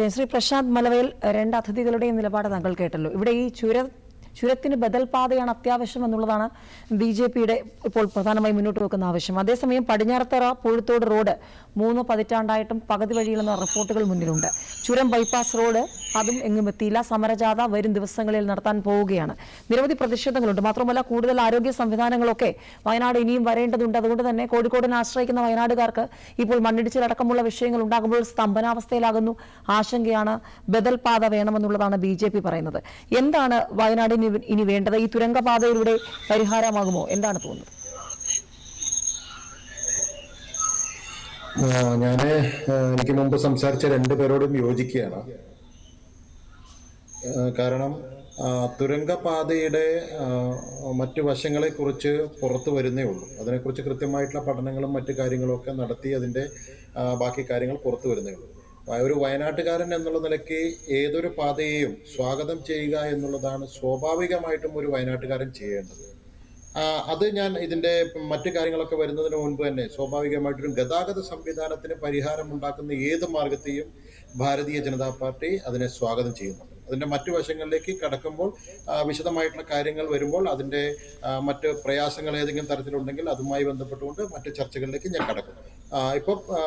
തീർച്ചയായും ശ്രീ പ്രശാന്ത് മലവയിൽ രണ്ട് അതിഥികളുടെയും നിലപാട് താങ്കൾ കേട്ടല്ലോ. ഇവിടെ ഈ ചുര ചുരത്തിന് ബദൽ പാതയാണ് അത്യാവശ്യം എന്നുള്ളതാണ് ബി ജെ പിയുടെ ഇപ്പോൾ പ്രധാനമായി മുന്നോട്ട് വെക്കുന്ന ആവശ്യം. അതേസമയം പടിഞ്ഞാറത്തറ പൂഴത്തോട് റോഡ് മൂന്ന് പതിറ്റാണ്ടായിട്ടും പകുതി വഴിയിലെന്ന റിപ്പോർട്ടുകൾ മുന്നിലുണ്ട്. ചുരം ബൈപ്പാസ് റോഡ് അതും എങ്ങും എത്തിയില്ല. സമരജാഥ വരും ദിവസങ്ങളിൽ നടത്താൻ പോവുകയാണ്. നിരവധി പ്രതിഷേധങ്ങളുണ്ട്. മാത്രമല്ല കൂടുതൽ ആരോഗ്യ സംവിധാനങ്ങളൊക്കെ വയനാട് ഇനിയും വരേണ്ടതുണ്ട്. അതുകൊണ്ട് തന്നെ കോഴിക്കോടിനെ ആശ്രയിക്കുന്ന വയനാടുകാർക്ക് ഇപ്പോൾ മണ്ണിടിച്ചിലടക്കമുള്ള വിഷയങ്ങൾ ഉണ്ടാകുമ്പോൾ സ്തംഭനാവസ്ഥയിലാകുന്നു. ആശങ്കയാണ്. ബദൽ പാത വേണമെന്നുള്ളതാണ് ബി ജെ പി പറയുന്നത്. എന്താണ് വയനാടിന് ഇനി- വേണ്ടത്? ഈ തുരങ്കപാതയിലൂടെ പരിഹാരമാകുമോ? എന്താണ് തോന്നുന്നത്? ഞാൻ എനിക്ക് മുമ്പ് സംസാരിച്ച രണ്ടു പേരോടും യോജിക്കുകയാണ്. കാരണം തുരങ്കപാതയുടെ മറ്റു വശങ്ങളെ കുറിച്ച് പുറത്തു വരുന്നേ ഉള്ളൂ. അതിനെക്കുറിച്ച് കൃത്യമായിട്ടുള്ള പഠനങ്ങളും മറ്റു കാര്യങ്ങളും ഒക്കെ നടത്തി അതിന്റെ ബാക്കി കാര്യങ്ങൾ പുറത്തു വരുന്നേ ഉള്ളൂ. ഒരു വയനാട്ടുകാരൻ എന്നുള്ള നിലയ്ക്ക് ഏതൊരു പാതയെയും സ്വാഗതം ചെയ്യുക എന്നുള്ളതാണ് സ്വാഭാവികമായിട്ടും ഒരു വയനാട്ടുകാരൻ ചെയ്യേണ്ടത്. അത് ഞാൻ ഇതിന്റെ മറ്റു കാര്യങ്ങളൊക്കെ വരുന്നതിന് മുൻപ് തന്നെ സ്വാഭാവികമായിട്ടൊരു ഗതാഗത സംവിധാനത്തിന് പരിഹാരം ഉണ്ടാക്കുന്ന ഏത് മാർഗത്തെയും ഭാരതീയ ജനതാ പാർട്ടി അതിനെ സ്വാഗതം ചെയ്യുന്നുണ്ട്. അതിന്റെ മറ്റു വശങ്ങളിലേക്ക് കടക്കുമ്പോൾ വിശദമായിട്ടുള്ള കാര്യങ്ങൾ വരുമ്പോൾ അതിന്റെ ആ, മറ്റ് പ്രയാസങ്ങൾ ഏതെങ്കിലും തരത്തിലുണ്ടെങ്കിൽ അതുമായി ബന്ധപ്പെട്ടുകൊണ്ട് മറ്റു ചർച്ചകളിലേക്ക് ഞാൻ കടക്കും. ആ, ഇപ്പം ആ,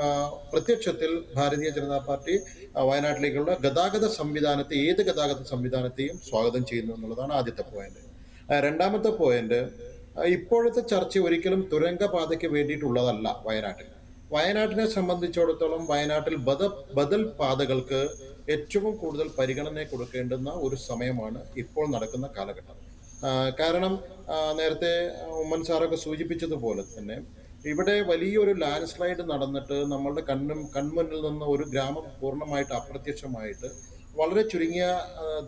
ആ, പ്രത്യക്ഷത്തിൽ ഭാരതീയ ജനതാ പാർട്ടി വയനാട്ടിലേക്കുള്ള ഗതാഗത സംവിധാനത്തെ ഏത് ഗതാഗത സംവിധാനത്തെയും സ്വാഗതം ചെയ്യുന്നു എന്നുള്ളതാണ് ആദ്യത്തെ പോയിന്റ് രണ്ടാമത്തെ പോയിന്റ് ഇപ്പോഴത്തെ ചർച്ച ഒരിക്കലും തുരങ്കപാതയ്ക്ക് വേണ്ടിയിട്ടുള്ളതല്ല വയനാട്ടിൽ. വയനാട്ടിനെ സംബന്ധിച്ചിടത്തോളം വയനാട്ടിൽ ബദ ബദൽ പാതകൾക്ക് ഏറ്റവും കൂടുതൽ പരിഗണന കൊടുക്കേണ്ടുന്ന ഒരു സമയമാണ് ഇപ്പോൾ നടക്കുന്ന കാലഘട്ടം. കാരണം നേരത്തെ ഉമ്മൻ സാറൊക്കെ സൂചിപ്പിച്ചതുപോലെ തന്നെ ഇവിടെ വലിയൊരു ലാൻഡ് സ്ലൈഡ് നടന്നിട്ട് നമ്മളുടെ കണ്ണും കൺമുന്നിൽ നിന്ന് ഒരു ഗ്രാമം പൂർണമായിട്ട് അപ്രത്യക്ഷമായിട്ട് വളരെ ചുരുങ്ങിയ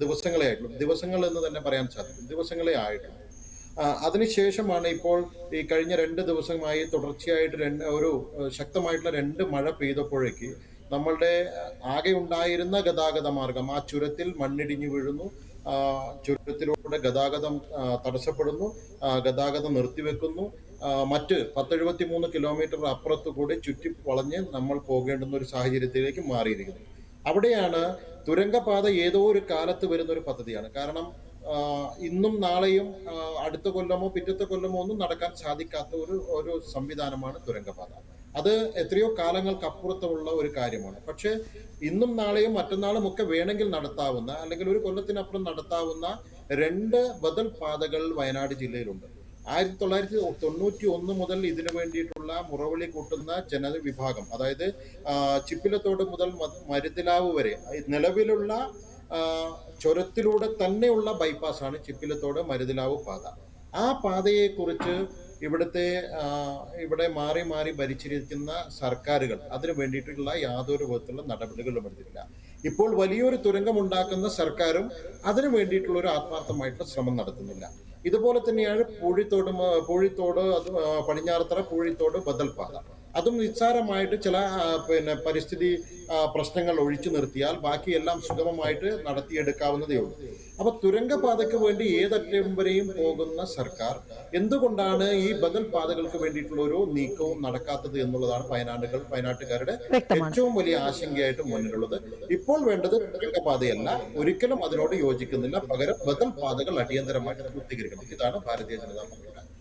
ദിവസങ്ങളെ ആയിട്ടുള്ളൂ. ദിവസങ്ങൾ എന്ന് തന്നെ പറയാൻ സാധിക്കും. ദിവസങ്ങളെ ആയിട്ടുള്ളൂ. അതിനുശേഷമാണ് ഇപ്പോൾ ഈ കഴിഞ്ഞ രണ്ട് ദിവസമായി തുടർച്ചയായിട്ട് രണ്ട് ഒരു ശക്തമായിട്ടുള്ള രണ്ട് മഴ പെയ്തപ്പോഴേക്ക് നമ്മളുടെ ആകെ ഉണ്ടായിരുന്ന ഗതാഗത മാർഗം ആ ചുരത്തിൽ മണ്ണിടിഞ്ഞു വീഴുന്നു ചുരത്തിലൂടെ ഗതാഗതം തടസ്സപ്പെടുന്നു ഗതാഗതം നിർത്തിവെക്കുന്നു മറ്റ് പത്തെഴുപത്തി മൂന്ന് കിലോമീറ്റർ അപ്പുറത്തു കൂടി ചുറ്റി വളഞ്ഞ് നമ്മൾ പോകേണ്ടുന്ന ഒരു സാഹചര്യത്തിലേക്ക് മാറിയിരിക്കുന്നു. അവിടെയാണ് തുരങ്കപാത ഏതോ ഒരു കാലത്ത് വരുന്ന ഒരു പദ്ധതിയാണ്. കാരണം ഇന്നും നാളെയും അടുത്ത കൊല്ലമോ പിറ്റത്തെ കൊല്ലമോ ഒന്നും നടക്കാൻ സാധിക്കാത്ത ഒരു ഒരു സംവിധാനമാണ് തുരങ്കപാത. അത് എത്രയോ കാലങ്ങൾക്കപ്പുറത്തുള്ള ഒരു കാര്യമാണ്. പക്ഷെ ഇന്നും നാളെയും മറ്റന്നാളും ഒക്കെ വേണമെങ്കിൽ നടത്താവുന്ന അല്ലെങ്കിൽ ഒരു കൊല്ലത്തിനപ്പുറം നടത്താവുന്ന രണ്ട് ബദൽ പാതകൾ വയനാട് ജില്ലയിലുണ്ട്. ആയിരത്തി തൊള്ളായിരത്തി തൊണ്ണൂറ്റി ഒന്ന് മുതൽ ഇതിനു വേണ്ടിയിട്ടുള്ള മുറവിളി കൂട്ടുന്ന ജനവിഭാഗം അതായത് ചിപ്പിലത്തോട് മുതൽ മരുതിലാവ് വരെ നിലവിലുള്ള ചുരത്തിലൂടെ തന്നെയുള്ള ആണ് ചിപ്പിലത്തോട് മരുതിലാവ് പാത. ആ പാതയെക്കുറിച്ച് ഇവിടുത്തെ ഇവിടെ മാറി മാറി ഭരിച്ചിരിക്കുന്ന സർക്കാരുകൾ അതിന് വേണ്ടിയിട്ടുള്ള യാതൊരു വിധത്തിലുള്ള നടപടികളും എടുത്തിട്ടില്ല. ഇപ്പോൾ വലിയൊരു തുരങ്കമുണ്ടാക്കുന്ന സർക്കാരും അതിനു വേണ്ടിയിട്ടുള്ള ഒരു ആത്മാർത്ഥമായിട്ടുള്ള ശ്രമം നടത്തുന്നില്ല. ഇതുപോലെ തന്നെയാണ് പൂഴിത്തോട് പൂഴിത്തോട് അത് പടിഞ്ഞാറത്തറ പൂഴിത്തോട് ബദൽ പാത അതും നിസ്സാരമായിട്ട് ചില പിന്നെ പരിസ്ഥിതി പ്രശ്നങ്ങൾ ഒഴിച്ചു നിർത്തിയാൽ ബാക്കിയെല്ലാം സുഗമമായിട്ട് നടത്തിയെടുക്കാവുന്നതേ ഉള്ളൂ. അപ്പൊ തുരങ്കപാതയ്ക്ക് വേണ്ടി ഏതറ്റം വരെയും പോകുന്ന സർക്കാർ എന്തുകൊണ്ടാണ് ഈ ബദൽ പാതകൾക്ക് വേണ്ടിയിട്ടുള്ള ഒരു നീക്കവും നടക്കാത്തത് എന്നുള്ളതാണ് വയനാടുകൾ വയനാട്ടുകാരുടെ ഏറ്റവും വലിയ ആശങ്കയായിട്ട് മുന്നിലുള്ളത് ഇപ്പോൾ വേണ്ടത് തുരങ്കപാതയല്ല. ഒരിക്കലും അതിനോട് യോജിക്കുന്നില്ല. പകരം ബദൽ പാതകൾ അടിയന്തരമായിട്ട് പൂർത്തീകരിക്കണം. ഇതാണ് ഭാരതീയ ജനതാ പാർട്ടിയുടെ